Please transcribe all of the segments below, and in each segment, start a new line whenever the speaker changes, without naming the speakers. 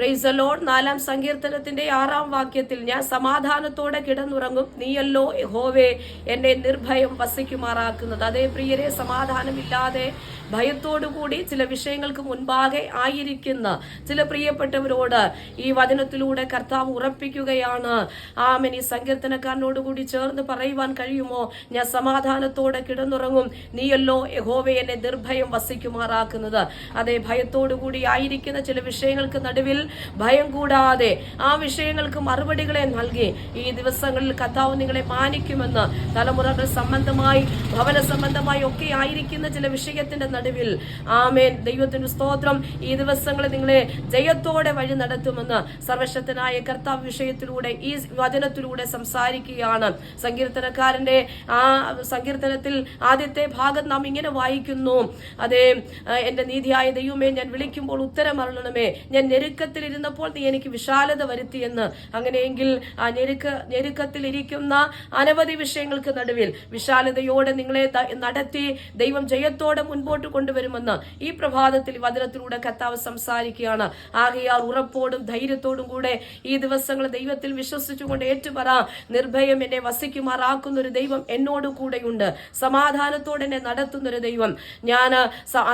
Price load നാലാം സങ്കീർത്തനത്തിന്റെ ആറാം വാക്യത്തിൽ ഞാൻ സമാധാനത്തോടെ കിടന്നുറങ്ങും. നീയല്ലോ യഹോവേ എന്നെ നിർഭയം വസിക്കുമാറാക്കുന്നത്. അതേ പ്രിയരെ സമാധാനമില്ലാതെ ഭയത്തോടുകൂടി ചില വിഷയങ്ങൾക്ക് മുൻപാകെ ആയിരിക്കുന്ന ചില പ്രിയപ്പെട്ടവരോട് ഈ വചനത്തിലൂടെ കർത്താവ് ഉറപ്പിക്കുകയാണ്. ആമൻ. ഈ സങ്കീർത്തനക്കാരനോട് കൂടി ചേർന്ന് പറയുവാൻ കഴിയുമോ? ഞാൻ സമാധാനത്തോടെ കിടന്നുറങ്ങും. നീയല്ലോ യഹോവേ എന്നെ നിർഭയം വസിക്കുമാറാക്കുന്നത്. അതേ ഭയത്തോടു കൂടി ആയിരിക്കുന്ന ചില വിഷയങ്ങൾക്ക് നടുവിൽ ഭയം കൂടാതെ ആ വിഷയങ്ങൾക്ക് മറുപടികളെ നൽകി. ഈ ദിവസങ്ങളിൽ കർത്താവ് നിങ്ങളെ മാനിക്കുമെന്ന് തലമുറകൾ സംബന്ധമായി ഭവന സംബന്ധമായി ഒക്കെ ആയിരിക്കുന്ന ചില വിഷയത്തിന്റെ നടുവിൽ. ആമേൻ. ദൈവത്തിന് സ്തോത്രം. ഈ ദിവസങ്ങളെ നിങ്ങളെ ജയത്തോടെ വഴി നടത്തുമെന്ന് സർവശക്തനായ കർത്താവ് വിഷയത്തിലൂടെ ഈ വചനത്തിലൂടെ സംസാരിക്കുകയാണ്. സങ്കീർത്തനക്കാരന്റെ ആ സങ്കീർത്തനത്തിൽ ആദ്യത്തെ ഭാഗം നാം ഇങ്ങനെ വായിക്കുന്നു. അതേ എന്റെ നീതിയായ ദൈവമേ ഞാൻ വിളിക്കുമ്പോൾ ഉത്തരം അരുളണമേ. ഞാൻ ഞെരുക്കത്തിൽ ഇരുന്നപ്പോൾ നീ എനിക്ക് വിശാലത വരുത്തിയെന്ന് അങ്ങനെയെങ്കിൽ ആ ഞെരുക്ക ഞെരുക്കത്തിൽ ഇരിക്കുന്ന അനവധി വിഷയങ്ങൾക്ക് നടുവിൽ വിശാലതയോടെ നിങ്ങളെ നടത്തി ദൈവം ജയത്തോടെ മുൻപോട്ട് കൊണ്ടുവരുമെന്ന് ഈ പ്രഭാതത്തിൽ വചനത്തിലൂടെ കർത്താവ് സംസാരിക്കുകയാണ്. ആകയാൽ ഉറപ്പോടും ധൈര്യത്തോടും കൂടെ ഈ ദിവസങ്ങൾ ദൈവത്തിൽ വിശ്വസിച്ചുകൊണ്ട് ഏറ്റുപറ നിർഭയം എന്നെ വസിക്കുമാറാക്കുന്ന ഒരു ദൈവം എന്നോട് കൂടെയുണ്ട്. സമാധാനത്തോടെ എന്നെ നടത്തുന്ന ഒരു ദൈവം. ഞാൻ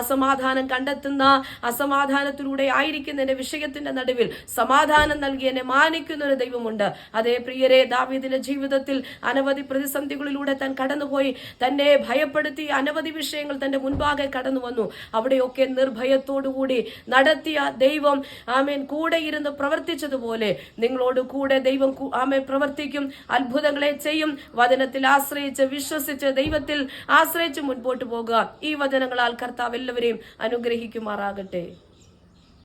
അസമാധാനം കണ്ടെത്തുന്ന അസമാധാനത്തിലൂടെ ആയിരിക്കുന്ന എന്റെ വിഷയത്തിന്റെ നടുവിൽ സമാധാനം നൽകി എന്നെ മാനിക്കുന്ന ഒരു ദൈവമുണ്ട്. അതേ പ്രിയരെ ദാവീദിന്റെ ജീവിതത്തിൽ അനവധി പ്രതിസന്ധികളിലൂടെ താൻ കടന്നുപോയി. തന്നെ ഭയപ്പെടുത്തി അനവധി വിഷയങ്ങൾ തന്റെ മുൻപാകെ കടന്നു വന്നു. അവിടെയൊക്കെ നിർഭയത്തോടുകൂടി നടത്തിയ ദൈവം ആമേൻ കൂടെ ഇരുന്ന് പ്രവർത്തിച്ചതുപോലെ നിങ്ങളോട് കൂടെ ദൈവം ആമേൻ പ്രവർത്തിക്കും അത്ഭുതങ്ങളെ ചെയ്യും. വചനത്തിൽ ആശ്രയിച്ച് വിശ്വസിച്ച് ദൈവത്തിൽ ആശ്രയിച്ച് മുൻപോട്ട് പോകുക. ഈ വചനങ്ങളാൽ കർത്താവ് എല്ലാവരെയും അനുഗ്രഹിക്കുമാറാകട്ടെ.